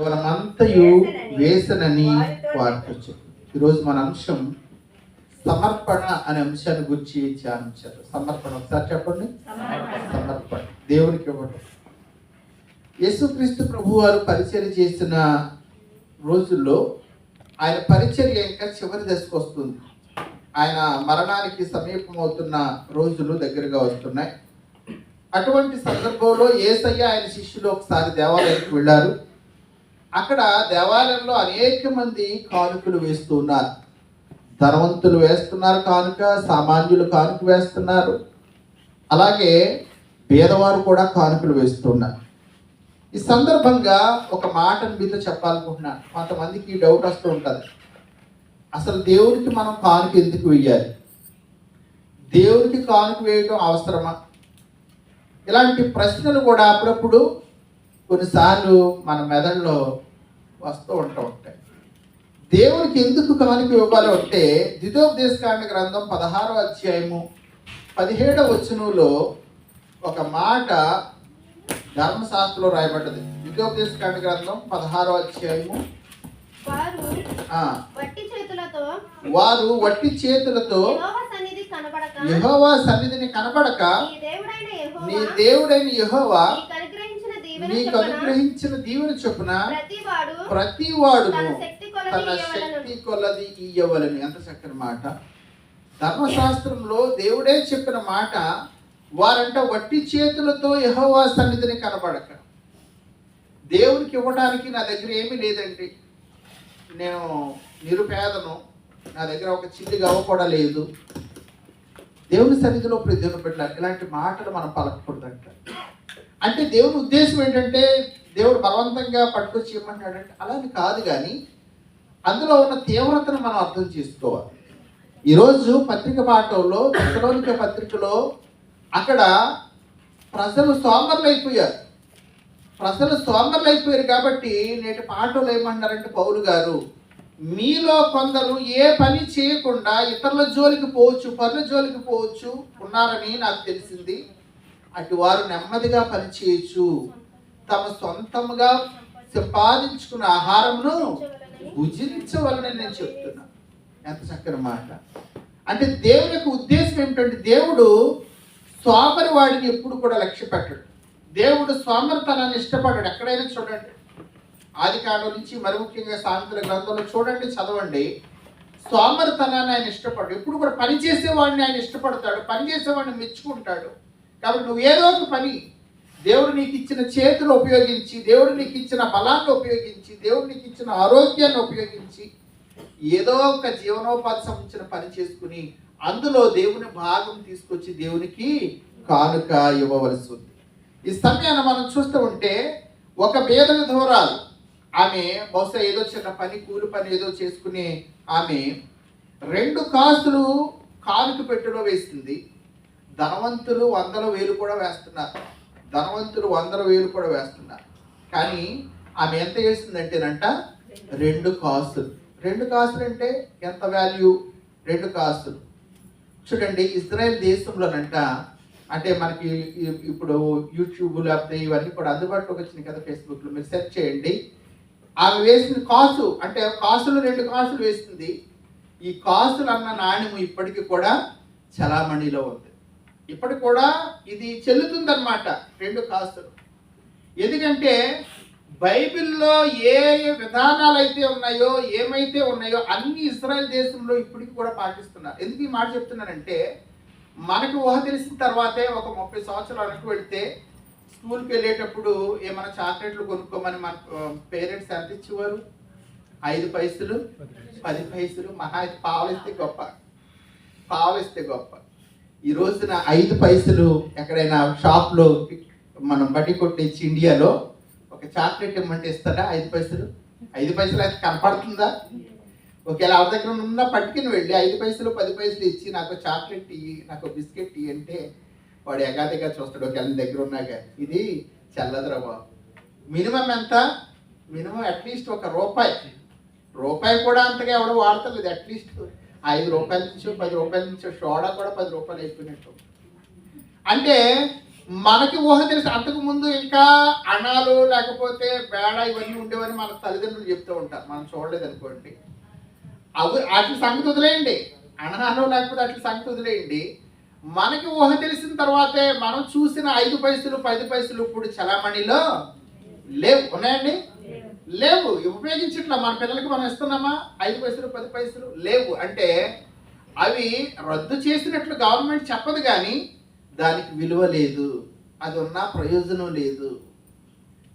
మనమంతయు వేసనని వారితో ఈరోజు మన అంశం సమర్పణ అనే అంశాన్ని గురించి ధ్యానించారు. సమర్పణ ఒకసారి చెప్పండి. సమర్పణ. దేవునికి ఇవ్వడం యేసుక్రీస్తు ప్రభు వారు పరిచయం చేసిన రోజుల్లో ఆయన పరిచర్య ఇంకా చివరి దశకు వస్తుంది. ఆయన మరణానికి సమీపమవుతున్న రోజులు దగ్గరగా వస్తున్నాయి. అటువంటి సందర్భంలో ఏసయ్య ఆయన శిష్యులు ఒకసారి దేవాలయానికి వెళ్ళారు. అక్కడ దేవాలయంలో అనేక మంది కానుకలు వేస్తూ ఉన్నారు ధనవంతులు వేస్తున్నారు కానుక సామాన్యులు కానుక వేస్తున్నారు. అలాగే పేదవారు కూడా కానుకలు వేస్తున్నారు. ఈ సందర్భంగా ఒక మాటను మీతో చెప్పాలనుకుంటున్నాను. కొంతమందికి డౌట్ వస్తూ ఉంటుంది. అసలు దేవుడికి మనం కానుక ఎందుకు వేయాలి దేవుడికి కానుక వేయడం అవసరమా? ఇలాంటి ప్రశ్నలు కూడా అప్పుడప్పుడు కొన్నిసార్లు మన మెదడులో వస్తూ ఉంటూ ఉంటాయి. దేవునికి ఎందుకు కానుక ఇవ్వాలి అంటే ద్వితోపదేశకాండ గ్రంథం పదహారో అధ్యాయము పదిహేడవ వచనంలో ఒక మాట ధర్మశాస్త్రంలో రాయబడ్డది. ద్వితోపదేశకాండ గ్రంథం పదహారో అధ్యాయము వారు వట్టి చేతులతో యెహోవా సన్నిధిని కనబడక నీ దేవుడైన యెహోవా నీ దేవుడైన యెహోవా నీకు అనుగ్రహించిన దీవెన చొప్పున ప్రతి వాడును తన శక్తి కొలది ఇయ్యవలెను. ఎంత చక్కని మాట. ధర్మశాస్త్రంలో దేవుడే చెప్పిన మాట వారంట వట్టి చేతులతో యెహోవా సన్నిధిని కనబడక. దేవునికి ఇవ్వడానికి నా దగ్గర ఏమీ లేదండి. నేను నిరుపేదను. నా దగ్గర ఒక చిల్లి గవ్వ కూడా లేదు. దేవుని సన్నిధిలో ప్రజలు పెట్టాలి. ఇలాంటి మాటలు మనం పలకకూడదంట. అంటే దేవుని ఉద్దేశం ఏంటంటే దేవుడు బలవంతంగా పట్టుకొచ్చి ఇవ్వమంటాడంటే అలాని కాదు కానీ అందులో ఉన్న తీవ్రతను మనం అర్థం చేసుకోవాలి. ఈరోజు పత్రిక పాఠంలో దశలోనిక పత్రికలో అక్కడ ప్రజలు సోమరులు అయిపోయారు ప్రజలు సోమరులు అయిపోయారు కాబట్టి నేటి పాఠంలో ఏమన్నారంటే పౌలు గారు మీలో కొందరు ఏ పని చేయకుండా ఇతరుల జోలికి పోవచ్చు పనుల జోలికి పోవచ్చు ఉన్నారని నాకు తెలిసింది. అటు వారు నెమ్మదిగా పనిచేయచ్చు. తమ సొంతంగా సంపాదించుకున్న ఆహారమును భుజించవలనని నేను చెప్తున్నా. ఎంత చక్కని మాట. అంటే దేవుని యొక్క ఉద్దేశం ఏమిటంటే దేవుడు స్వామరి వాడిని ఎప్పుడు కూడా లక్ష్య పెట్టడు. దేవుడు సోమరితనాన్ని ఇష్టపడ్డాడు ఎక్కడైనా చూడండి. ఆది కాండం నుంచి మరి ముఖ్యంగా సామెతల గ్రంథంలో చూడండి చదవండి. సోమరితనాన్ని ఆయన ఇష్టపడు ఎప్పుడు కూడా పని చేసేవాడిని ఆయన ఇష్టపడతాడు. పని చేసేవాడిని మెచ్చుకుంటాడు. కాబట్టి నువ్వు ఏదో ఒక పని దేవుడు నీకు ఇచ్చిన చేతులు ఉపయోగించి దేవుడు నీకు ఇచ్చిన బలాన్ని ఉపయోగించి దేవుడు నీకు ఇచ్చిన ఆరోగ్యాన్ని ఉపయోగించి ఏదో ఒక జీవనోపాధి సంబంధించిన పని చేసుకుని అందులో దేవుని భాగం తీసుకొచ్చి దేవునికి కానుక ఇవ్వవలసి ఉంది. ఈ సమయాన్ని మనం చూస్తూ ఉంటే ఒక పేద విధవరాలు ఆమె బహుశా ఏదో చిన్న పని కూలి పని ఏదో చేసుకుని ఆమె రెండు కాసులు కానుక పెట్టెలో వేసింది. ధనవంతులు వందల వేలు కూడా వేస్తున్నారు. ధనవంతులు వందల వేలు కూడా వేస్తున్నారు. కానీ ఆమె ఎంత వేసిందంటేనంట రెండు కాసులు. రెండు కాసులు అంటే ఎంత వాల్యూ రెండు కాసులు. చూడండి ఇజ్రాయెల్ దేశంలోనంట అంటే మనకి ఇప్పుడు యూట్యూబ్ లేకపోతే ఇవన్నీ కూడా అందుబాటులోకి వచ్చినాయి కదా ఫేస్బుక్లో. మీరు సెర్చ్ చేయండి. ఆమె వేసిన కాసు అంటే కాసులు రెండు కాసులు వేసింది. ఈ కాసులు అన్న నాణ్యము ఇప్పటికీ కూడా చలామణిలో ఉంది. ఇప్పటికి కూడా ఇది చెల్లుతుందన్నమాట రెండు కాసులు ఎందుకంటే బైబిల్లో ఏ ఏ విధానాలు అయితే ఉన్నాయో ఏమైతే ఉన్నాయో అన్ని ఇస్రాయల్ దేశంలో ఇప్పటికి కూడా పాటిస్తున్నారు. ఎందుకు ఈ మాట చెప్తున్నానంటే మనకు ఊహ తెలిసిన తర్వాతే ఒక ముప్పై సంవత్సరాలు వెనక్కి వెళితే స్కూల్కి వెళ్ళేటప్పుడు ఏమైనా చాక్లెట్లు కొనుక్కోమని మన పేరెంట్స్ ఎంత ఇచ్చేవారు? ఐదు పైసలు పది పైసలు మహా పావలిస్తే పావులు ఇస్తే గొప్ప. పావులు ఇస్తే గొప్ప. ఈ రోజున ఐదు పైసలు ఎక్కడైనా షాప్లో మనం బట్టి కొట్టించి ఇండియాలో ఒక చాక్లెట్ ఇమ్మంటే ఇస్తారా ఐదు పైసలు? ఐదు పైసలు అయితే కనపడుతుందా? ఒకవేళ ఆ దగ్గర ఉన్నా పట్టుకుని వెళ్ళి ఐదు పైసలు పది పైసలు ఇచ్చి నాకు చాక్లెట్ ఇయ్యి నాకు బిస్కెట్ ఇయ్యి అంటే వాడు ఎగాదిగా చూస్తాడు. ఒకవేళ దగ్గర ఉన్నాక ఇది చల్లదురా బాబు. మినిమం ఎంత? మినిమం అట్లీస్ట్ ఒక రూపాయి. రూపాయి కూడా అంతగా ఎవడు వాడతలేదు. అట్లీస్ట్ ఐదు రూపాయల నుంచి పది రూపాయల నుంచి సోడా కూడా పది రూపాయలు అయిపోయినట్టు అంటే మనకి ఊహ తెలిసి. అంతకుముందు ఇంకా అణాలు లేకపోతే బేడ ఇవన్నీ ఉండేవని మన తల్లిదండ్రులు చెప్తూ ఉంటారు. మనం చూడలేదు అనుకోండి. అవి వాటి సంగతి వదిలేయండి. అణాలు లేకపోతే అట్ల సంగతి వదిలేయండి. మనకి ఊహ తెలిసిన తర్వాతే మనం చూసిన ఐదు పైసలు పది పైసలు ఇప్పుడు చలామణిలో లేవు. ఉన్నాయండి? లేవు. ఉపయోగించట్లా మన పిల్లలకి మనం ఇస్తున్నామా? ఐదు పైసలు పది పైసలు లేవు. అంటే అవి రద్దు చేసినట్లు గవర్నమెంట్ చెప్పదు కానీ దానికి విలువ లేదు. అది ఉన్న ప్రయోజనం లేదు.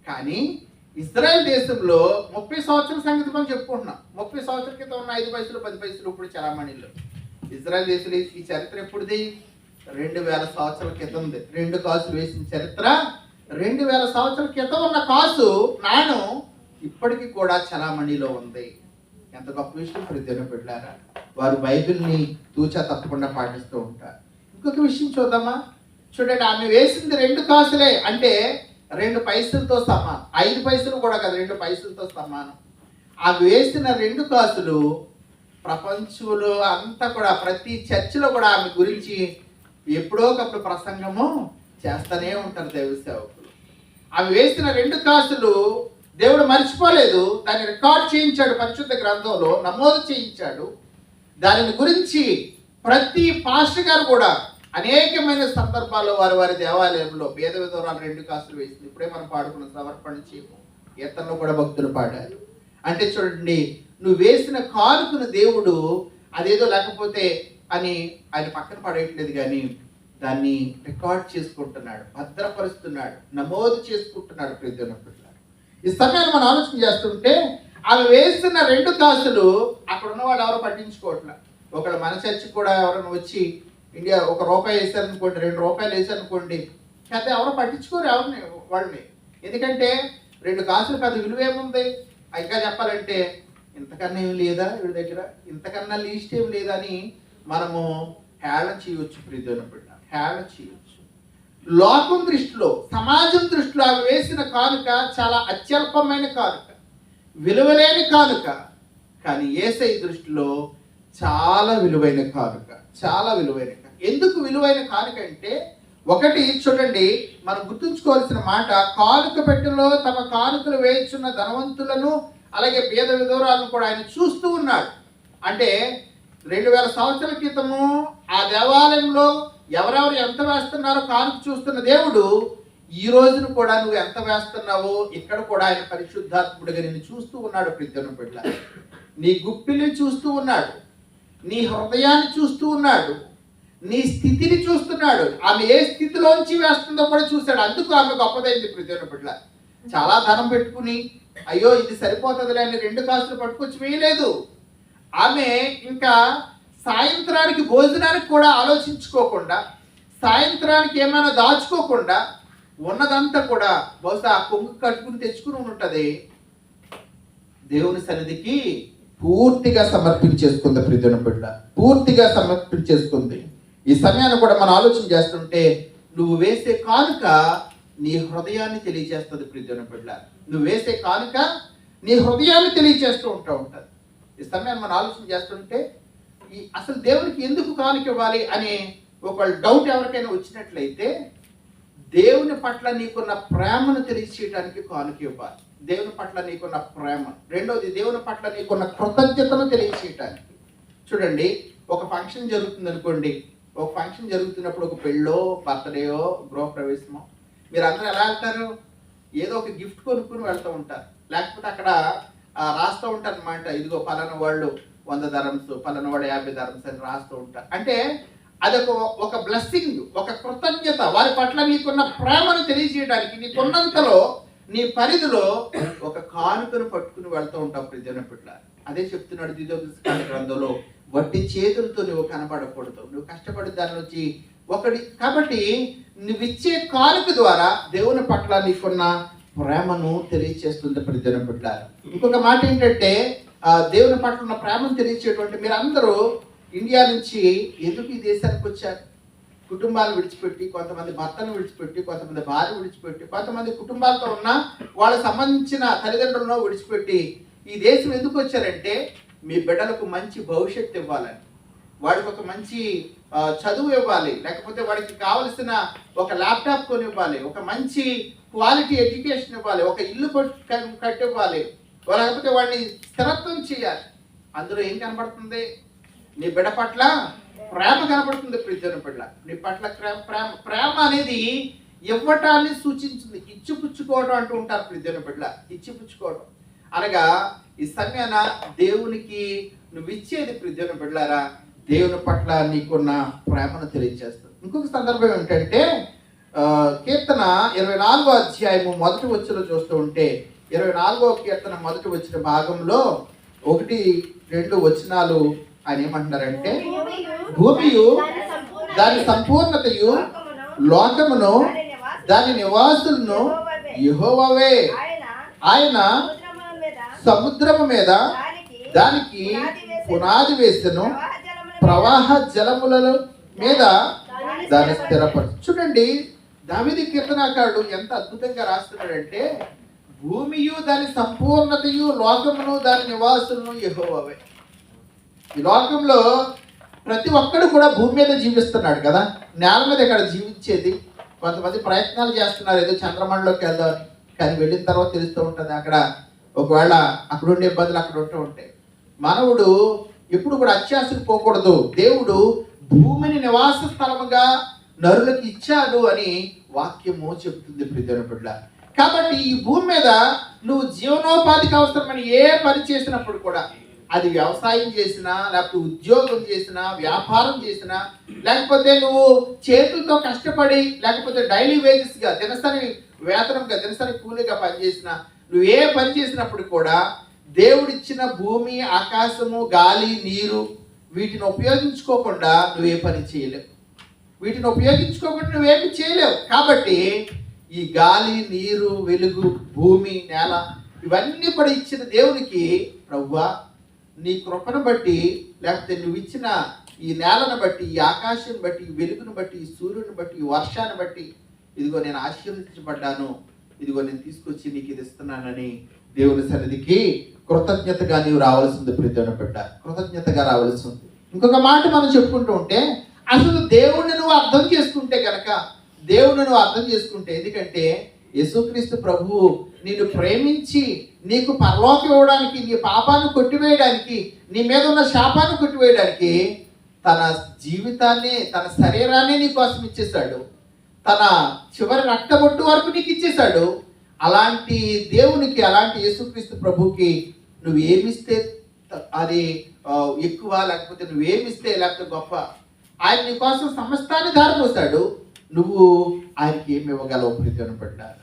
కానీ ఇజ్రాయెల్ దేశంలో ముప్పై సంవత్సరాల సంగతి మనం చెప్పుకుంటున్నాం. ముప్పై సంవత్సరాల క్రితం ఉన్న ఐదు పైసలు పది పైసలు ఇప్పుడు చలామణిలో ఇజ్రాయెల్ దేశంలో ఈ చరిత్ర ఎప్పుడుది? రెండు వేల సంవత్సరాల క్రితం రెండు కాసులు వేసిన చరిత్ర. రెండు వేల సంవత్సరాల క్రితం ఉన్న కాసు నాణం ఇప్పటికీ కూడా చలామణిలో ఉంది. ఎంత గొప్ప విషయం ప్రతి పెట్టారా వారు బైబిల్ని తూచా తప్పకుండా పాటిస్తూ ఉంటారు. ఇంకొక విషయం చూద్దామా? చూడండి ఆమె వేసింది రెండు కాసులే. అంటే రెండు పైసలతో సమానం. ఐదు పైసలు కూడా కాదు రెండు పైసలతో సమానం. ఆమె వేసిన రెండు కాసులు ప్రపంచంలో అంతా కూడా ప్రతి చర్చిలో కూడా ఆమె గురించి ఎప్పుడో ఒకప్పుడు ప్రసంగము చేస్తూనే ఉంటారు దైవ సేవకులు. ఆమె వేసిన రెండు కాసులు దేవుడు మర్చిపోలేదు దాన్ని రికార్డ్ చేయించాడు పరిశుద్ధ గ్రంథంలో నమోదు చేయించాడు. దానిని గురించి ప్రతి పాస్టర్ గారు కూడా అనేకమైన సందర్భాల్లో వారి వారి దేవాలయంలో భేద విధవరాలు రెండు కాసులు వేసింది. ఇప్పుడే మనం పాడుకున్న సమర్పణ చేయము. ఇతరులు కూడా భక్తులు పాడారు. అంటే చూడండి నువ్వు వేసిన కానుకను దేవుడు అదేదో లేకపోతే అని ఆయన పక్కన పడేయట్లేదు కానీ దాన్ని రికార్డ్ చేసుకుంటున్నాడు భద్రపరుస్తున్నాడు నమోదు చేసుకుంటున్నాడు ప్రతి పిల్లలు ఈ సమయాన్ని మనం ఆలోచన చేస్తుంటే అవి వేస్తున్న రెండు కాసులు అక్కడ ఉన్నవాళ్ళు ఎవరు పట్టించుకోవట్లే. ఒకళ్ళు మన చర్చి కూడా ఎవరైనా వచ్చి ఇండియా ఒక రూపాయి వేసారనుకోండి రెండు రూపాయలు వేసారనుకోండి అయితే ఎవరు పట్టించుకోరు ఎవరిని వాళ్ళని. ఎందుకంటే రెండు కాసులు పెద్ద విలువ ఏముంది ఇంకా చెప్పాలంటే ఇంతకన్నా ఏం లేదా వీడి దగ్గర? ఇంతకన్నా లీస్ట్ ఏం లేదా అని మనము హేళన చేయవచ్చు ప్రీతి బిడ్డ హేళన చేయవచ్చు లోకం దృష్టిలో సమాజం దృష్టిలో అవి వేసిన కానుక చాలా అత్యల్పమైన కానుక. విలువలేని కానుక. కానీ ఏసై దృష్టిలో చాలా విలువైన కానుక. చాలా విలువైన ఎందుకు విలువైన కానుక అంటే ఒకటి చూడండి మనం గుర్తుంచుకోవాల్సిన మాట కానుక పెట్టెలో తమ కానుకలు వేయించున్న ధనవంతులను అలాగే పేద విధవరాలను కూడా ఆయన చూస్తూ ఉన్నాడు. అంటే రెండు వేల సంవత్సరాల క్రితము ఆ దేవాలయంలో ఎవరెవరు ఎంత వేస్తున్నారో కానుక చూస్తున్న దేవుడు ఈ రోజును కూడా నువ్వు ఎంత వేస్తున్నావో ఇక్కడ కూడా ఆయన పరిశుద్ధాత్ముడిగా నిన్ను చూస్తూ ఉన్నాడు ప్రిద్దను బిడ్డ. నీ గుప్పిని చూస్తూ ఉన్నాడు. నీ హృదయాన్ని చూస్తూ ఉన్నాడు. నీ స్థితిని చూస్తున్నాడు. ఆమె ఏ స్థితిలోంచి వేస్తుందో కూడా చూశాడు. అందుకు ఆమె గొప్పదైంది ప్రతిన బిడ్డ. చాలా ధనం పెట్టుకుని అయ్యో ఇది సరిపోతుందిలే అని రెండు కాసులు పట్టుకొచ్చి వేయలేదు. ఆమె ఇంకా సాయంత్రానికి భోజనానికి కూడా ఆలోచించుకోకుండా సాయంత్రానికి ఏమైనా దాచుకోకుండా ఉన్నదంతా కూడా బహుశా ఆ కొంగు కట్టుకుని తెచ్చుకుని ఉంటుంది దేవుని సన్నిధికి పూర్తిగా సమర్పించేసుకుంది ప్రియుని బిడ్డ. పూర్తిగా సమర్పించేసుకుంది. ఈ సమయాన్ని కూడా మనం ఆలోచన చేస్తుంటే నువ్వు వేసే కానుక నీ హృదయాన్ని తెలియజేస్తుంది ప్రియుని బిడ్డ. నువ్వు వేసే కానుక నీ హృదయాన్ని తెలియజేస్తూ ఉంటా ఉంటుంది ఈ సమయాన్ని మనం ఆలోచన చేస్తుంటే అసలు దేవునికి ఎందుకు కానుక ఇవ్వాలి అనే ఒక డౌట్ ఎవరికైనా వచ్చినట్లయితే దేవుని పట్ల నీకున్న ప్రేమను తెలియచేయడానికి కానుక ఇవ్వాలి. దేవుని పట్ల నీకున్న ప్రేమ. రెండవది దేవుని పట్ల నీకున్న కృతజ్ఞతను తెలియచేయటానికి. చూడండి ఒక ఫంక్షన్ జరుగుతుంది అనుకోండి ఒక ఫంక్షన్ జరుగుతున్నప్పుడు ఒక పెళ్ళో బర్త్డేయో గృహప్రవేశమో మీరు అందరూ ఎలా వెళ్తారు? ఏదో ఒక గిఫ్ట్ కొనుక్కుని వెళ్తూ ఉంటారు. లేకపోతే అక్కడ రాస్తూ ఉంటారు అనమాట ఇదిగో పలానా వాళ్ళు వంద ధరమ్స్ పలానా యాభై ధరమ్స్ అని రాస్తూ ఉంటారు అంటే అదొక ఒక బ్లెస్సింగ్ ఒక కృతజ్ఞత. వారి పట్ల నీకున్న ప్రేమను తెలియజేయడానికి నీకున్నంతలో నీ పరిధిలో ఒక కానుకను పట్టుకుని వెళ్తూ ఉంటావు ప్రజల అదే చెప్తున్నాడు ద్వితీయోపదేశకాండ గ్రంథంలో వడ్డీ చేతులతో నువ్వు కనబడకూడదు. నువ్వు కష్టపడి దాని నుంచి ఒకటి కాబట్టి నువ్వు ఇచ్చే కానుక ద్వారా దేవుని పట్ల నీకున్న ప్రేమను తెలియచేస్తుంది ప్రజల ఇంకొక మాట ఏంటంటే దేవుని పట్ల ఉన్న ప్రేమను తెలియచేటువంటి మీరందరూ ఇండియా నుంచి ఎందుకు ఈ దేశానికి వచ్చారు? కుటుంబాలు విడిచిపెట్టి కొంతమంది భర్తను విడిచిపెట్టి కొంతమంది భార్య విడిచిపెట్టి కొంతమంది కుటుంబాలతో ఉన్న వాళ్ళకి సంబంధించిన తల్లిదండ్రులను విడిచిపెట్టి ఈ దేశం ఎందుకు వచ్చారంటే మీ బిడ్డలకు మంచి భవిష్యత్తు ఇవ్వాలని. వాడికి ఒక మంచి చదువు ఇవ్వాలి. లేకపోతే వాడికి కావలసిన ఒక ల్యాప్టాప్ కొని ఇవ్వాలి ఒక మంచి క్వాలిటీ ఎడ్యుకేషన్ ఇవ్వాలి. ఒక ఇల్లు కట్టివ్వాలి. లేకపోతే వాడిని స్థిరత్వం చేయాలి. అందులో ఏం కనబడుతుంది? నీ బిడ పట్ల ప్రేమ కనబడుతుంది ప్రీతిని పట్ల. నీ పట్ల ప్రేమ ప్రేమ ప్రేమ అనేది ఇవ్వటాన్ని సూచించింది. ఇచ్చిపుచ్చుకోవడం అంటూ ఉంటారు ప్రీతిని బిడ్డ ఇచ్చిపుచ్చుకోవడం అనగా ఈ సమయాన దేవునికి నువ్వు ఇచ్చేది ప్రీతిని బిడ్డారా దేవుని పట్ల నీకున్న ప్రేమను తెలియజేస్తుంది. ఇంకొక సందర్భం ఏంటంటే కీర్తన ఇరవై నాలుగో అధ్యాయము మొదటి వచ్చిన చూస్తూ ఉంటే ఇరవై నాలుగో కీర్తన మొదటి వచ్చిన భాగంలో ఒకటి రెండు వచనాలు ఆయన ఏమంటున్నారంటే భూమియు దాని సంపూర్ణతయు లోకమును దాని నివాసులను యెహోవావే. ఆయన సముద్రము మీద దానికి పునాది వేసను ప్రవాహ జలముల మీద దాన్ని స్థిరపరచు చూడండి దావిది కీర్తనాకారుడు ఎంత అద్భుతంగా రాస్తున్నాడంటే భూమియు దాని సంపూర్ణతయు లోకమును దాని నివాసులను యహోవే ఈ లోకంలో ప్రతి ఒక్కడు కూడా భూమి మీద జీవిస్తున్నాడు కదా? నేల మీద ఇక్కడ జీవించేది? కొంతమంది ప్రయత్నాలు చేస్తున్నారు ఏదో చంద్రమండలోకి వెళ్దామని. కానీ వెళ్ళిన తర్వాత తెలుస్తూ ఉంటుంది అక్కడ ఒకవేళ అక్కడ ఉండే ఇబ్బందులు అక్కడ ఉంటూ ఉంటాయి. మానవుడు ఎప్పుడు కూడా అత్యాశకు పోకూడదు. దేవుడు భూమిని నివాస స్థలముగా నరులకు ఇచ్చాడు అని వాక్యము చెబుతుంది ప్రియమైన కాబట్టి ఈ భూమి మీద నువ్వు జీవనోపాధికి అవసరమైన ఏ పని చేసినప్పుడు కూడా అది వ్యవసాయం చేసినా లేకపోతే ఉద్యోగం చేసినా వ్యాపారం చేసినా లేకపోతే నువ్వు చేతులతో కష్టపడి లేకపోతే డైలీ వేజెస్గా దినసరి వేతనంగా దినసరి కూలీగా పనిచేసినా నువ్వు ఏ పని చేసినప్పుడు కూడా దేవుడిచ్చిన భూమి ఆకాశము గాలి నీరు వీటిని ఉపయోగించుకోకుండా నువ్వే పని చేయలేవు. వీటిని ఉపయోగించుకోకుండా నువ్వేమి చేయలేవు. కాబట్టి ఈ గాలి నీరు వెలుగు భూమి నేల ఇవన్నీ కూడా ఇచ్చిన దేవునికి ప్రవ్వా నీ కృపను బట్టి లేకపోతే నువ్వు ఇచ్చిన ఈ నేలను బట్టి ఈ ఆకాశం బట్టి ఈ వెలుగును బట్టి ఈ సూర్యుని బట్టి ఈ వర్షాన్ని బట్టి ఇదిగో నేను ఆశీర్వదించబడ్డాను. ఇదిగో నేను తీసుకొచ్చి నీకు ఇది ఇస్తున్నానని దేవుని సన్నిధికి కృతజ్ఞతగా నీవు రావాల్సింది ప్రీతిని బిడ్డ కృతజ్ఞతగా రావాల్సి ఉంది ఇంకొక మాట మనం చెప్పుకుంటూ ఉంటే అసలు దేవుణ్ణి నువ్వు అర్థం చేసుకుంటే కనుక దేవుడు నువ్వు అర్థం చేసుకుంటే ఎందుకంటే యేసుక్రీస్తు ప్రభువు నిన్ను ప్రేమించి నీకు పరలోకి ఇవ్వడానికి నీ పాపాన్ని కొట్టివేయడానికి నీ మీద ఉన్న శాపాన్ని కొట్టివేయడానికి తన జీవితాన్ని తన శరీరాన్ని నీ కోసం ఇచ్చేశాడు. తన చివరి రక్తబొట్టు వరకు నీకు ఇచ్చేశాడు. అలాంటి దేవునికి అలాంటి యేసుక్రీస్తు ప్రభుకి నువ్వు ఏమిస్తే అది ఎక్కువ లేకపోతే నువ్వు ఏమిస్తే లేకపోతే గొప్ప? ఆయన నీకోసం సమస్తాన్ని దారిపోస్తాడు నువ్వు ఆయనకి ఏమి ఇవ్వగలవు ప్రీతి పడ్డారు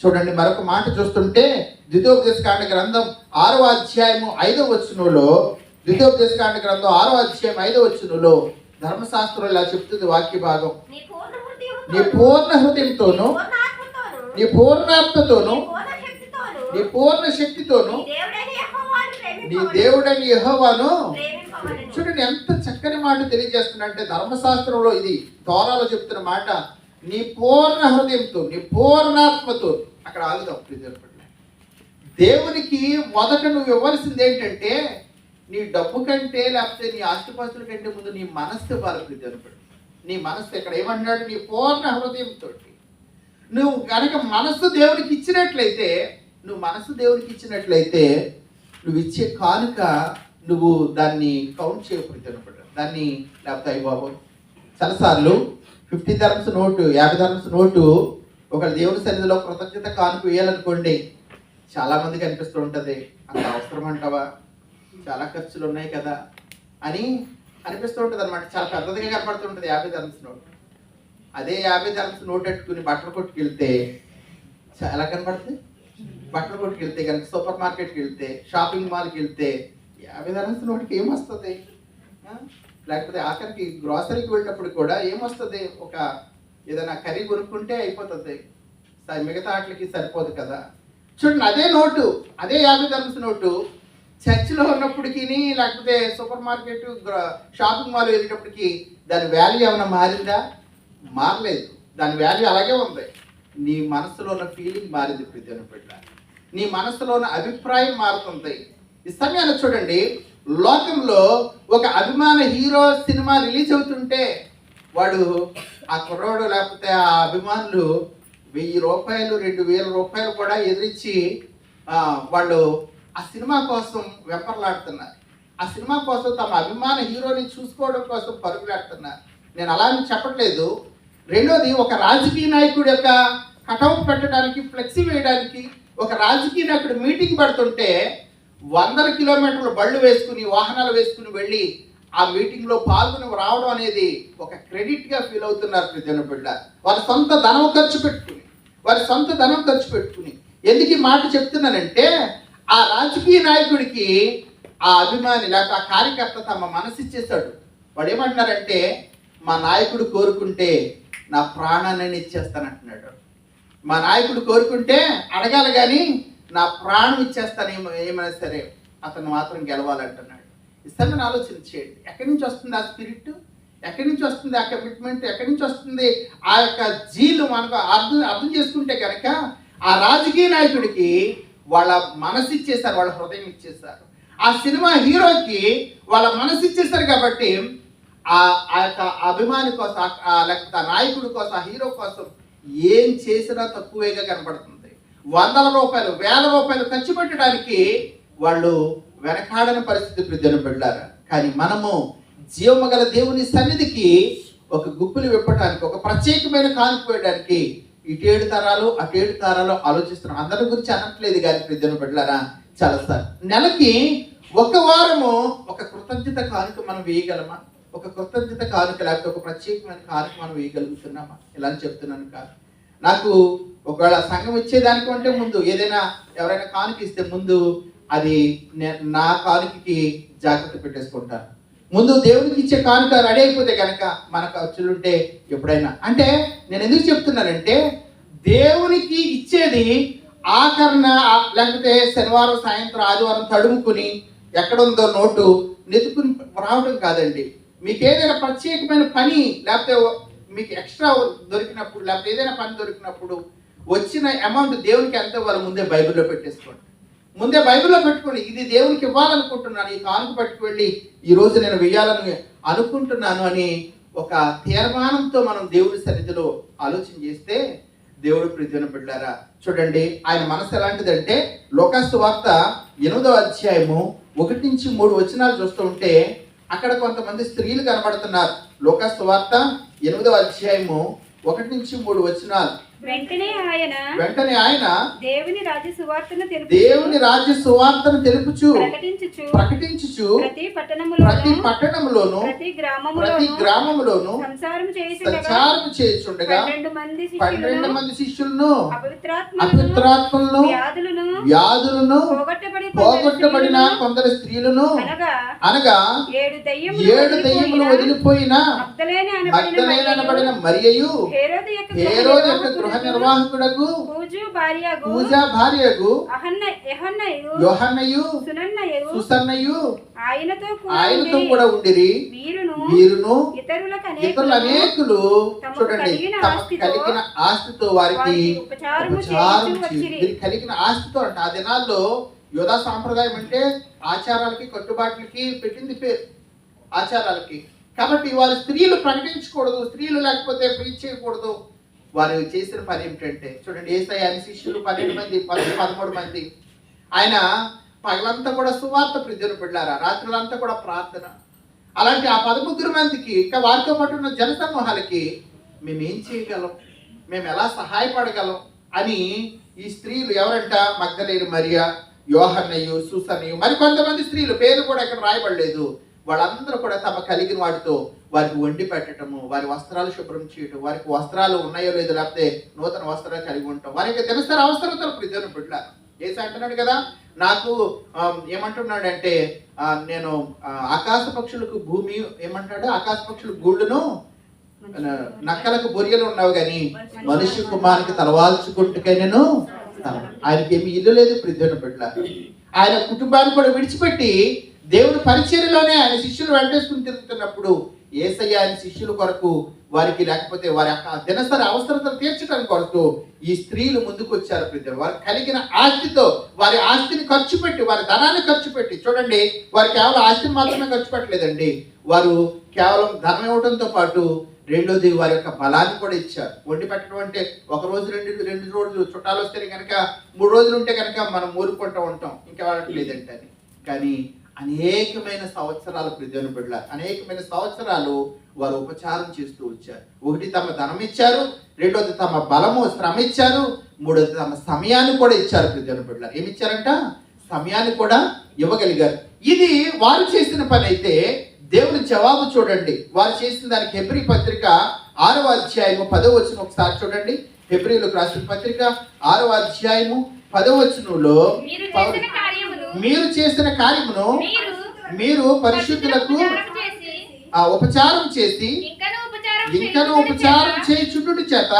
చూడండి మరొక మాట చూస్తుంటే ద్వితీయోపదేశకాండ గ్రంథం ఆరో అధ్యాయము ఐదో వచనంలో ద్వితీయోపదేశకాండ గ్రంథం ఆరో అధ్యాయం ఐదో వచనంలో ధర్మశాస్త్రం ఇలా చెప్తుంది వాక్య భాగం. నీ పూర్ణ హృదయంతోను నీ పూర్ణాత్మతోను నీ పూర్ణ శక్తితోను, నీ పూర్ణ శక్తితోను నీ దేవుడైన యెహోవాను చూడండి ఎంత చక్కని మాట తెలియజేస్తున్నా అంటే ధర్మశాస్త్రంలో ఇది దోరాలో చెప్తున్న మాట నీ పూర్ణ హృదయంతో నీ పూర్ణాత్మతో అక్కడ ఆగుదాం ప్రియమైన దేవునికి మొదట నువ్వు ఇవ్వాల్సింది ఏంటంటే నీ డబ్బు కంటే లేకపోతే నీ ఆస్తిపాస్తుల కంటే ముందు నీ మనస్సు బాధపడి ప్రియమైన నీ మనస్సు ఇక్కడ ఏమన్నాడు? నీ పూర్ణ హృదయంతో. నువ్వు కనుక మనస్సు దేవునికి ఇచ్చినట్లయితే నువ్వు మనస్సు దేవునికి ఇచ్చినట్లయితే నువ్వు ఇచ్చే కానుక నువ్వు దాన్ని కౌంట్ చేయకూడదు దాన్ని లేకపోతే అయ్యబాబు చాలాసార్లు ఫిఫ్టీ థర్మ్స్ నోటు యాభై ధరమ్స్ నోటు ఒక దేవుని సన్నిధిలో కృతజ్ఞత కానుక వేయాలనుకోండి చాలామందికి అనిపిస్తూ ఉంటుంది. అంత అవసరం అంటావా? చాలా ఖర్చులు ఉన్నాయి కదా? అని అనిపిస్తూ ఉంటుంది అనమాట చాలా పెద్దదిగా కనపడుతుంటుంది యాభై ధర్మ్స్ నోట్. అదే యాభై ధర్మ్స్ నోట్ పెట్టుకుని బట్టల కొట్టుకెళ్తే చాలా ఎలా కనపడుతుంది. బట్టల కొట్టుకెళ్తే కనుక సూపర్ మార్కెట్కి వెళ్తే షాపింగ్ మాల్కి వెళ్తే యాభై ధర్మ్స్ నోట్కి ఏమొస్తుంది? లేకపోతే ఆఖరికి గ్రాసరీకి వెళ్ళినప్పుడు కూడా ఏమొస్తుంది? ఒక ఏదైనా కర్రీ కొనుక్కుంటే అయిపోతుంది. మిగతా వాటికి సరిపోదు కదా. చూడండి అదే నోటు అదే యాభై ధర్మ్స్ నోటు. చర్చిలో ఉన్నప్పటికీ లేకపోతే సూపర్ మార్కెట్ షాపింగ్ మాల్ వెళ్ళేటప్పటికి దాని వాల్యూ ఏమైనా మారిందా? మారలేదు. దాని వాల్యూ అలాగే ఉంది. నీ మనసులో ఉన్న ఫీలింగ్ మారింది ప్రతి బిడ్డ నీ మనసులో ఉన్న అభిప్రాయం మారుతుంది. ఈ సమయాన్ని చూడండి లోకంలో ఒక అభిమాన హీరో సినిమా రిలీజ్ అవుతుంటే వాడు ఆ కుర్రోడు లేకపోతే ఆ అభిమానులు వెయ్యి రూపాయలు రెండు వేల రూపాయలు కూడా ఎదిరించి వాళ్ళు ఆ సినిమా కోసం వెంపర్లాడుతున్నారు. ఆ సినిమా కోసం తమ అభిమాన హీరోని చూసుకోవడం కోసం పరుగులాడుతున్నారు. నేను అలా అని చెప్పట్లేదు. రెండోది ఒక రాజకీయ నాయకుడి యొక్క కటౌట్ పెట్టడానికి ఫ్లెక్సీ వేయడానికి ఒక రాజకీయ నాయకుడు మీటింగ్ పడుతుంటే వందల కిలోమీటర్లు బళ్ళు వేసుకుని వాహనాలు వేసుకుని వెళ్ళి ఆ మీటింగ్లో పాల్గొని రావడం అనేది ఒక క్రెడిట్గా ఫీల్ అవుతున్నారు ప్రజల బిడ్డ. వారి సొంత ధనం ఖర్చు పెట్టుకుని వారి సొంత ధనం ఖర్చు పెట్టుకుని. ఎందుకు ఈ మాట చెప్తున్నానంటే ఆ రాజకీయ నాయకుడికి ఆ అభిమాని లేకపోతే ఆ కార్యకర్త తమ మనసు ఇచ్చేశాడు వాడు ఏమంటున్నారంటే మా నాయకుడు కోరుకుంటే నా ప్రాణాన్ని ఇచ్చేస్తానంటున్నాడు. మా నాయకుడు కోరుకుంటే అడగాలి కానీ నా ప్రాణం ఇచ్చేస్తాను ఏమైనా సరే అతను మాత్రం గెలవాలంటున్నాడు. ఇస్తామని ఆలోచన చేయండి. ఎక్కడి నుంచి వస్తుంది ఆ స్పిరిట్? ఎక్కడి నుంచి వస్తుంది ఆ కమిట్మెంట్ ఎక్కడి నుంచి వస్తుంది ఆ యొక్క జీలు మనకు అర్థం అర్థం చేసుకుంటే కనుక ఆ రాజకీయ నాయకుడికి వాళ్ళ మనసు ఇచ్చేశారు వాళ్ళ హృదయం ఇచ్చేసారు ఆ సినిమా హీరోకి వాళ్ళ మనసు ఇచ్చేసారు కాబట్టి ఆ ఆ యొక్క అభిమాని కోసం ఆ- లేకపోతే ఆ నాయకుడి కోసం ఆ హీరో కోసం ఏం చేసినా తక్కువేగా కనబడుతుంది వందల రూపాయలు వేల రూపాయలు ఖర్చు పెట్టడానికి వాళ్ళు వెనకాడని పరిస్థితి ప్రజలు పెట్టారు కానీ మనము జీవము గల దేవుని సన్నిధికి ఒక గుప్పులు విప్పడానికి ఒక ప్రత్యేకమైన కానుక ఇటేడు తరాలు అటేడు తరాలు ఆలోచిస్తున్నాం అందరి గురించి అనట్లేదు కానీ ప్రజలు పెట్టారా చాలా సార్ నెలకి ఒక వారము ఒక కృతజ్ఞత కానుక మనం వేయగలమా? ఒక కృతజ్ఞత కానుక లేకపోతే ఒక ప్రత్యేకమైన కానుక మనం వేయగలుగుతున్నామా? ఇలా అని చెప్తున్నాను కాదు. నాకు ఒకవేళ సంఘం ఇచ్చేదానికంటే ముందు ఏదైనా ఎవరైనా కానుక ఇస్తే ముందు అది నా కానుకకి జాగ్రత్త పెట్టేసుకుంటాను. ముందు దేవునికి ఇచ్చే కానుక రెడీ అయిపోతే కనుక మన ఖర్చులుంటే ఎప్పుడైనా. అంటే నేను ఎందుకు చెప్తున్నానంటే దేవునికి ఇచ్చేది ఆకరణ లేకపోతే శనివారం సాయంత్రం ఆదివారం తడుముకుని ఎక్కడుందో నోటు నెతుకుని రావడం కాదండి. మీకు ఏదైనా ప్రత్యేకమైన పని లేకపోతే మీకు ఎక్స్ట్రా దొరికినప్పుడు లేకపోతే ఏదైనా పని దొరికినప్పుడు వచ్చిన అమౌంట్ దేవునికి ఎంత ఇవ్వాలి ముందే బైబిల్లో పెట్టేసుకోండి. ముందే బైబిల్లో పెట్టుకోండి. ఇది దేవునికి ఇవ్వాలనుకుంటున్నాను. ఈ కానుక పట్టుకు వెళ్ళి ఈ రోజు నేను వెయ్యాలని అనుకుంటున్నాను అని ఒక తీర్మానంతో మనం దేవుడి సన్నిధిలో ఆలోచన చేస్తే దేవుడు ప్రతిదిన బిడ్డారా చూడండి ఆయన మనసు ఎలాంటిదంటే లోకాసు వార్త ఎనిమిదో అధ్యాయము ఒకటి నుంచి మూడు వచనాలు చూస్తూ ఉంటే అక్కడ కొంతమంది స్త్రీలు కనబడుతున్నారు. లోకాసు వార్త ఎనిమిదవ అధ్యాయము ఒకటి నుంచి మూడు వచనాలు. వెంటనే ఆయన వెంటనే ఆయన దేవుని రాజ్య సువార్తను తెలుపు దేవుని రాజ్య సువార్తను తెలుపుచు ప్రకటించుచు ప్రకటించుచు ప్రతి పట్టణములోను ప్రతి పట్టణంలోను ప్రతి ప్రతి గ్రామములోను గ్రామములోను సంసారం చేయుచుండగా పన్నెండు మంది శిష్యులను మంది శిష్యులను అపవిత్రాత్మలను అపిత్రాత్మలను వ్యాధులను వ్యాధులను పోగొట్టబడి పోగొట్టబడిన కొందరు స్త్రీలను అనగా అనగా ఏడు దయ్యములు ఏడు దయ్యములు వదిలిపోయిన అనబడిన అనబడిన మరియయు హేరోదు యొక్క గృహ నిర్వాహకుడకు పూజు భార్యగు పూజ భార్యకు అహన్న యెహన్నయు యోహన్నయు సునన్నయు సుసన్నయు ఆయనతో ఆయనతో కూడా ఉండిరి. వీరును వీరును ఇతరులకు ఇతరులు అనేకులు చూడండి కలిగిన తమకు ఆస్తితో కలిగిన ఆస్తితో వారికి ఉపచారము చేసి కలిగిన ఆస్తితో అంట. ఆ దినాల్లో యోధా సాంప్రదాయం అంటే ఆచారాలకి కట్టుబాట్లకి పెట్టింది పేరు. ఆచారాలకి. కాబట్టి వారి స్త్రీలు ప్రకటించకూడదు స్త్రీలు లేకపోతే ప్రీచ్ చేయకూడదు. వారు చేసిన పని ఏమిటంటే చూడండి ఏసఐ అని శిష్యులు పన్నెండు మంది పది పదమూడు మంది. ఆయన పగలంతా కూడా సువార్త ప్రజలు పెళ్ళారా? రాత్రులంతా కూడా ప్రార్థన. అలాంటి ఆ పదముగ్గురు మందికి ఇంకా వారితో పాటు ఉన్న జన సమూహాలకి మేము ఏం చేయగలం? మేము ఎలా సహాయపడగలం? అని ఈ స్త్రీలు ఎవరంట? మగ్ధలేని మరియా యోహన్నయ్యు సుసన్నయ్యు మరి కొంతమంది స్త్రీలు. పేరు కూడా ఇక్కడ రాయబడలేదు. వాళ్ళందరూ కూడా తమ కలిగిన వాటితో వారికి వండి పెట్టడము వారి వస్త్రాలు శుభ్రం చేయటం వారికి వస్త్రాలు ఉన్నాయో లేదో లేకపోతే నూతన వస్త్రాలు కలిగి ఉండటం వారికి తెలుస్తారు అవసరతలు ప్రజలు బిడ్డ ఏసి అంటున్నాడు కదా నాకు ఏమంటున్నాడు ఏమంటున్నాడంటే నేను ఆకాశ పక్షులకు భూమి ఏమంటాడు? ఆకాశ పక్షులకు గూళ్ళును నక్కలకు బొరియలు ఉన్నావు కానీ మనిషి కుమారునికి తలవాల్చుకుంటుకైనను ఆయనకి ఏమి ఇల్లు లేదు ప్రజలు బిడ్డ ఆయన కుటుంబాన్ని కూడా విడిచిపెట్టి దేవుని పరిచర్యలోనే ఆయన శిష్యులు వెంటేసుకుని తిరుగుతున్నప్పుడు ఏసయ్య ఆయన శిష్యుల కొరకు వారికి లేకపోతే వారి యొక్క దినసరి అవసరతను తీర్చడం కొరకు ఈ స్త్రీలు ముందుకు వచ్చారు ప్రజలు వారు కలిగిన ఆస్తితో వారి ఆస్తిని ఖర్చు పెట్టి వారి ధనాన్ని ఖర్చు పెట్టి చూడండి వారు కేవలం ఆస్తిని మాత్రమే ఖర్చు పెట్టలేదండి. వారు కేవలం ధనం ఇవ్వడంతో పాటు రెండోది వారి యొక్క బలాన్ని కూడా ఇచ్చారు. వండి పెట్టడం అంటే ఒక రోజు రెండు రెండు రోజులు చుట్టాలు వస్తే కనుక మూడు రోజులు ఉంటే కనుక మనం ఊరుకుంటూ ఉంటాం. ఇంకా లేదంటే కానీ అనేకమైన సంవత్సరాల ప్రజలు బిడ్డ అనేకమైన సంవత్సరాలు వారు ఉపచారం చేస్తూ వచ్చారు. ఒకటి తమ ధనం ఇచ్చారు రెండోది తమ బలము శ్రమ ఇచ్చారు మూడోది తమ సమయాన్ని కూడా ఇచ్చారు ప్రజలు బిడ్డ ఏమి ఇచ్చారంట? సమయాన్ని కూడా ఇవ్వగలిగారు. ఇది వారు చేసిన పని అయితే దేవుని జవాబు చూడండి. వారు చేసిన దానికి హెబ్రి పత్రిక ఆరవ అధ్యాయము పదవ వచ్చిన ఒకసారి చూడండి. హెబ్రిలకు రాసిన పత్రిక ఆరవ అధ్యాయము పదవ వచనంలో మీరు చేసిన కార్యమును మీరు పరిశుద్ధులకు ఉపచారం చేసి ఆ ఉపచారం చేసి ఇంకను ఉపచారం ఉపచారం చేత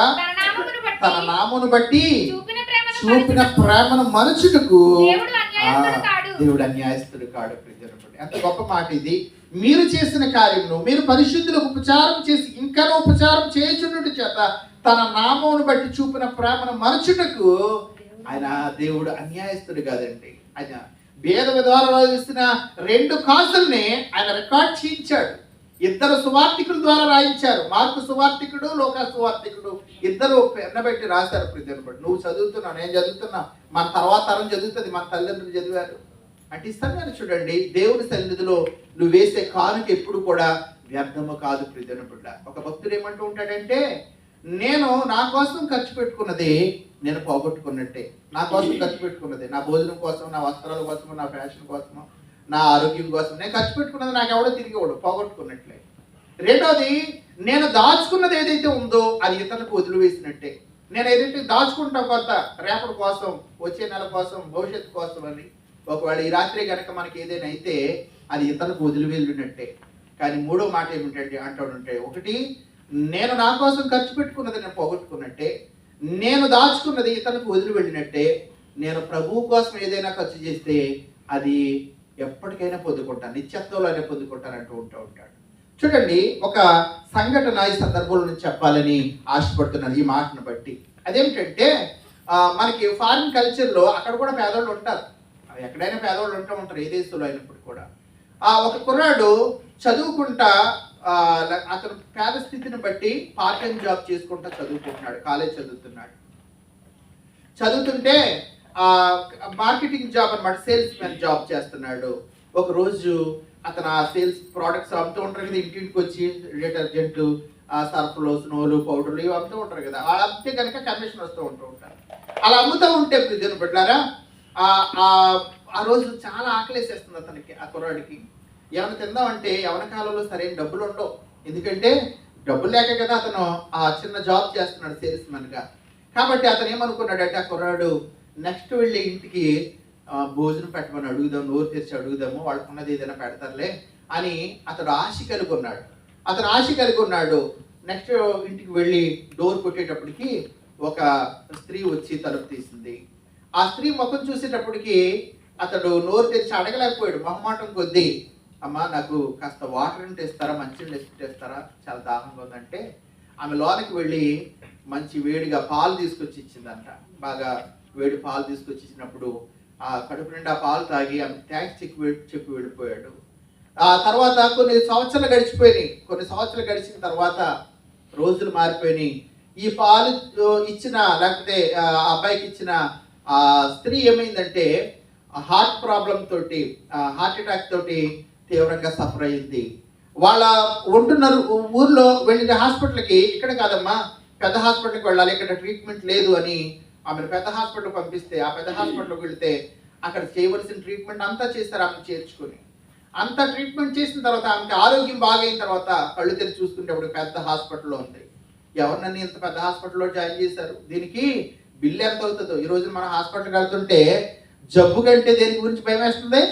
తన నామును బట్టి చూపిన ప్రేమను మనుచుటకు దేవుడు అన్యాయస్తుడు కాడు. ప్రజలపడి ఎంత గొప్ప మాట ఇది. మీరు చేసిన కార్యమును మీరు పరిశుద్ధులకు ఉపచారం చేసి ఇంకనూ ఉపచారం చేయుచుండుట చేత తన నామమును బట్టి చూపిన ప్రేమను మరచుటకు ఆయన దేవుడు అన్యాయస్తుడు కాదండి. ఆయన భేద ద్వారా ఇస్తున్న రెండు కాసుల్ని ఆయన రికార్డ్ చేయించాడు. ఇద్దరు సువార్థికుల ద్వారా రాయించారు. మార్కు సువార్థికుడు లోక సువార్థికుడు ఇద్దరు పెన్నబెట్టి రాశారు ప్రజలు నువ్వు చదువుతున్నావు నేను చదువుతున్నా. మన తర్వాత తరం చదువుతుంది మన తల్లిదండ్రులు చదివారు. అంటే ఇస్తాను చూడండి దేవుని సన్నిధిలో నువ్వు వేసే కానుక ఎప్పుడు కూడా వ్యర్థము కాదు ప్రజలు ఒక భక్తుడు ఏమంటూ ఉంటాడంటే నేను నా కోసం ఖర్చు పెట్టుకున్నది నేను పోగొట్టుకున్నట్టే. నా కోసం ఖర్చు పెట్టుకున్నది. నా భోజనం కోసం నా వస్త్రాల కోసం నా ఫ్యాషన్ కోసం నా ఆరోగ్యం కోసం నేను ఖర్చు పెట్టుకున్నది నాకు ఎవడో తిరిగి ఇవ్వడు. పోగొట్టుకున్నట్లే. రెండోది నేను దాచుకున్నది ఏదైతే ఉందో అది ఇతరులకు వదిలివేసినట్టే. నేను ఏదైతే దాచుకుంటా కొంత రేపటి కోసం వచ్చే నెల కోసం భవిష్యత్తు కోసం అని ఒకవేళ ఈ రాత్రి కనుక మనకి ఏదైనా అయితే అది ఇతరులకు వదిలివెళ్ళినట్టే కానీ మూడో మాట ఏమిటంటే అంటాడుంటే ఒకటి నేను నా కోసం ఖర్చు పెట్టుకున్నది నేను పోగొట్టుకున్నట్టే నేను దాచుకున్నది ఇతరులకు వదిలి వెళ్ళినట్టే నేను ప్రభువు కోసం ఏదైనా ఖర్చు చేస్తే అది ఎప్పటికైనా పొందుకుంటాను నిత్యత్వంలోనే పొందుకుంటాను అంటూ ఉంటూ ఉంటాడు. చూడండి ఒక సంఘటన ఈ సందర్భంలో నుంచి చెప్పాలని ఆశపడుతున్నాను ఈ మాటను బట్టి. అదేమిటంటే మనకి ఫారిన్ కల్చర్లో అక్కడ కూడా పేదవాళ్ళు ఉంటారు. ఎక్కడైనా పేదవాళ్ళు ఉంటూ ఉంటారు ఏ దేశంలో అయినప్పుడు కూడా. ఒక కుర్రాడు చదువుకుంటా అతను పేద స్థితిని బట్టి పార్ట్ టైం జాబ్ చేసుకుంటా చదువుకుంటున్నాడు కాలేజ్ చదువుతున్నాడు. చదువుతుంటే ఆ మార్కెటింగ్ జాబ్ అన్నమాట సేల్స్ మ్యాన్ జాబ్ చేస్తున్నాడు. ఒక రోజు అతను ఆ సేల్స్ ప్రోడక్ట్స్ అమ్ముతూ ఉంటారు కదా ఇంటింటికి వచ్చి డిటర్జెంట్ ఆ సర్ఫ్లు స్నోలు పౌడర్లు ఇవి అమ్ముతూ ఉంటారు కదా అలా అమ్మితే కనుక కమిషన్ వస్తూ ఉంటూ ఉంటారు. అలా అమ్ముతూ ఉంటే ప్రజలు పెట్టారా ఆ ఆ రోజు చాలా ఆకలేసేస్తుంది అతనికి ఆ కుర్రాడికి. ఏమైనా తిందామంటే ఎవరి కాలంలో సరైన డబ్బులు ఉండవు. ఎందుకంటే డబ్బులు లేక కదా అతను ఆ చిన్న జాబ్ చేస్తున్నాడు సేల్స్ కాబట్టి అతను ఏమనుకున్నాడంటే ఆ కుర్రాడు నెక్స్ట్ వెళ్ళి ఇంటికి భోజనం పెట్టమని అడుగుదాం నోరు తెరిచి అడుగుదాము వాళ్ళకు ఉన్నది ఏదైనా పెడతారులే అని అతడు ఆశ కలిగి ఉన్నాడు. అతను ఆశ కలిగి ఉన్నాడు నెక్స్ట్ ఇంటికి వెళ్ళి డోర్ కొట్టేటప్పటికి ఒక స్త్రీ వచ్చి తలుపు తీసింది. ఆ స్త్రీ ముఖం చూసేటప్పటికి అతడు నోరు తెరిచి అడగలేకపోయాడు. మొహమాటం కొద్దీ అమ్మా నాకు కాస్త వాటర్ అంటే ఇస్తారా మంచి ఇస్తారా చాలా దాహంగా ఉందంటే ఆమె లోనికి వెళ్ళి మంచి వేడిగా పాలు తీసుకొచ్చి ఇచ్చిందంట. బాగా వేడి పాలు తీసుకొచ్చి ఇచ్చినప్పుడు ఆ కడుపు నిండా పాలు తాగి ఆమె థ్యాంక్స్ చెప్పి చెప్పి వెళ్ళిపోయాడు. ఆ తర్వాత కొన్ని సంవత్సరాలు గడిచిపోయినాయి. కొన్ని సంవత్సరాలు గడిచిన తర్వాత రోజులు మారిపోయినాయి. ఈ పాలు ఇచ్చిన లేకపోతే ఆ అబ్బాయికి ఇచ్చిన ఆ స్త్రీ ఏమైందంటే హార్ట్ ప్రాబ్లం తోటి హార్ట్ అటాక్ తోటి తీవ్రంగా సఫర్ అయింది వాళ్ళ ఉంటున్న ఊర్లో వెళ్ళిన హాస్పిటల్కి ఇక్కడ కాదమ్మా పెద్ద హాస్పిటల్కి వెళ్ళాలి ఇక్కడ ట్రీట్మెంట్ లేదు అని ఆమెను పెద్ద హాస్పిటల్ పంపిస్తే ఆ పెద్ద హాస్పిటల్కి వెళ్తే అక్కడ చేయవలసిన ట్రీట్మెంట్ అంతా చేస్తారు ఆమెను చేర్చుకొని. అంత ట్రీట్మెంట్ చేసిన తర్వాత ఆమెకి ఆరోగ్యం బాగైన తర్వాత కళ్ళు తెరిచి చూసుకుంటే అప్పుడు పెద్ద హాస్పిటల్లో ఉంది. ఎవరినని ఇంత పెద్ద హాస్పిటల్లో జాయిన్ చేశారు? దీనికి బిల్లు ఎంత అవుతుందో? ఈరోజు మనం మన హాస్పిటల్కి వెళ్తుంటే జబ్బు కంటే దేని గురించి భయం వేస్తుంది?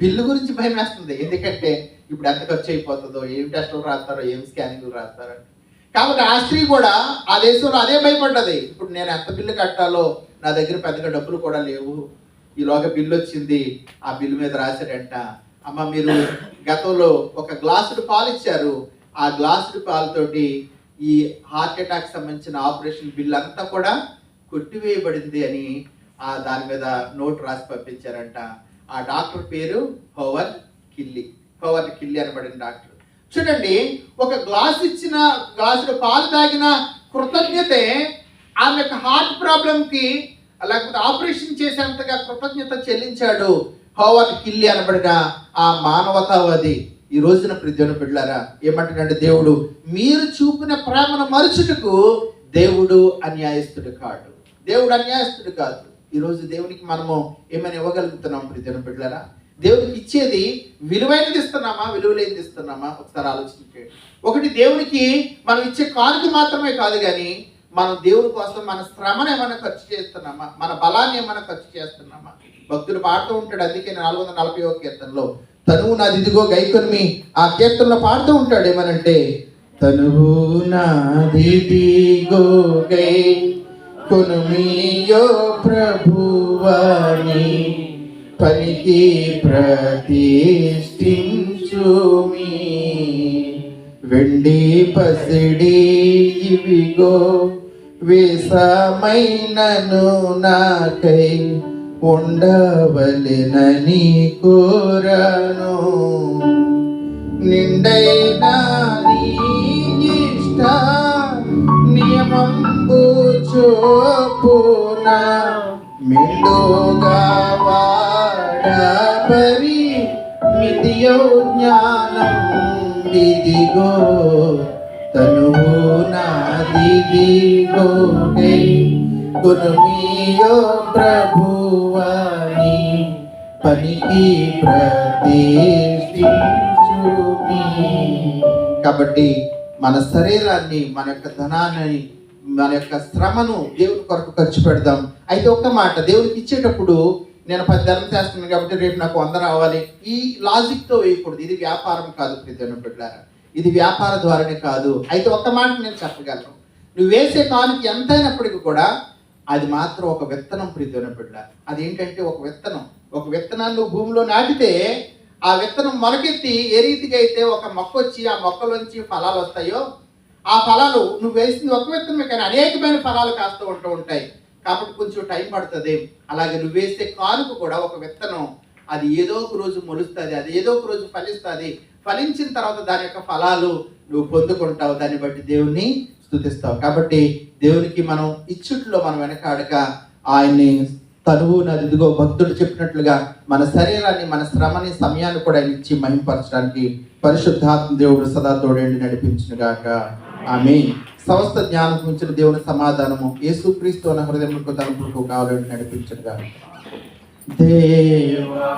బిల్లు గురించి భయం వేస్తుంది. ఎందుకంటే ఇప్పుడు ఎంత ఖర్చు అయిపోతుందో ఏం టెస్టులు రాస్తారో ఏం స్కానింగ్లు రాస్తారో కాబట్టి ఆ స్త్రీ కూడా ఆ దేశంలో అదే భయపడ్డది. ఇప్పుడు నేను ఎంత బిల్లు కట్టాలో నా దగ్గర పెద్దగా డబ్బులు కూడా లేవు. ఈలోగా బిల్లు వచ్చింది. ఆ బిల్లు మీద రాశాడంట. అమ్మ మీరు గతంలో ఒక గ్లాసుడు పాలు ఇచ్చారు. ఆ గ్లాసుడు పాలతోటి ఈ హార్ట్ అటాక్ సంబంధించిన ఆపరేషన్ బిల్ అంతా కూడా కొట్టివేయబడింది అని ఆ దాని మీద నోట్ రాసి పంపించారంట. ఆ డాక్టర్ పేరు హోవర్ కిల్లి. హోవర్ కిల్లి అనబడిన డాక్టర్. చూడండి ఒక గ్లాస్ ఇచ్చిన గ్లాసులో పాలు తాగిన కృతజ్ఞతే ఆమె యొక్క హార్ట్ ప్రాబ్లంకి లేకపోతే ఆపరేషన్ చేసేంతగా కృతజ్ఞత చెల్లించాడు హోవర్ కిల్లి అనబడిన ఆ మానవతావాది. ఈ రోజున ప్రతిదిన బిడ్డారా ఏమంటున్నాడు దేవుడు? మీరు చూపిన ప్రేమను మరుచుటకు దేవుడు అన్యాయస్తుడు కాడు. దేవుడు అన్యాయస్తుడు కాదు. ఈ రోజు దేవునికి మనము ఏమైనా ఇవ్వగలుగుతున్నాం ప్రతిదిన బిడ్డలరా? దేవునికి ఇచ్చేది విలువైనది ఇస్తున్నామా? విలువలేనిది ఇస్తున్నామా? ఒకసారి ఆలోచించండి ఒకటి దేవునికి మనం ఇచ్చే కానుక మాత్రమే కాదు కానీ మనం దేవుని కోసం మన శ్రమను ఏమైనా ఖర్చు చేస్తున్నామా? మన బలాన్ని ఏమైనా ఖర్చు చేస్తున్నామా? భక్తుడు పాడుతూ ఉంటాడు. అందుకే నాలుగు వందల నలభై ఒక కీర్తనలో తనువు నాది ఇదిగో గైకొనిమి. ఆ కీర్తనలో పాడుతూ ఉంటాడు ఏమనంటే తనువు నాదిదిగో గై కొనుమియో ప్రభువాని పనికి ప్రతిష్ఠించుమి. వెండి పసిడి ఇవిగో విషమైనను నాకై ఉండవలెనని కోరను. నిండైనా నీ ఇష్ట నియమం మెండుగా వాడబరి మితియో జ్ఞానం విదిగో తనువు నాదిదిగో గురుమియో ప్రభువాని పనికి ప్రతిష్ఠించుమి. కాబట్టి మన శరీరాన్ని మన యొక్క ధనాన్ని మన యొక్క శ్రమను దేవుని కొరకు ఖర్చు పెడదాం. అయితే ఒక్క మాట దేవునికి ఇచ్చేటప్పుడు నేను పది ధర్మం చేస్తున్నాను కాబట్టి రేపు నాకు వంద రావాలి. ఈ లాజిక్తో వేయకూడదు. ఇది వ్యాపారం కాదు ప్రతి బిడ్డారా. ఇది వ్యాపార ద్వారానే కాదు. అయితే ఒక్క మాట నేను చెప్పగలను. నువ్వు వేసే కానుక ఎంతైనప్పటికీ కూడా అది మాత్రం ఒక విత్తనం ప్రీతిన బిడ్డ. అది ఏంటంటే ఒక విత్తనం. ఒక విత్తనాన్ని భూమిలో నాటితే ఆ విత్తనం మొలకెత్తి ఏ రీతిగా అయితే ఒక మొక్క వచ్చి ఆ మొక్కలోంచి ఫలాలు వస్తాయో ఆ ఫలాలు నువ్వు వేసింది ఒక విత్తనమే కానీ అనేకమైన ఫలాలు కాస్తూ ఉంటూ ఉంటాయి. కాబట్టి కొంచెం టైం పడుతుంది. అలాగే నువ్వు వేసే కానుక కూడా ఒక విత్తనం. అది ఏదో ఒక రోజు మొలుస్తుంది. అది ఏదో ఒక రోజు ఫలిస్తుంది. ఫలించిన తర్వాత దాని యొక్క ఫలాలు నువ్వు పొందుకుంటావు. దాన్ని బట్టి దేవుణ్ణి స్థుతిస్తావు. కాబట్టి దేవునికి మనం ఇచ్చుట్లో మనం వెనకాడక ఆయన్ని తనువు నదిదిగో భక్తుడు చెప్పినట్లుగా మన శరీరాన్ని మన శ్రమని సమయాన్ని కూడా ఇచ్చి మహింపరచడానికి పరిశుద్ధాత్మ దేవుడు సదా తోడేండి నడిపించినగాక. ఆమె సమస్త జ్ఞానం ఉంచిన దేవుని సమాధానము యేసుక్రీస్తు అన్న హృదయములకు తలంపులకు కావాలని నడిపించగా దేవా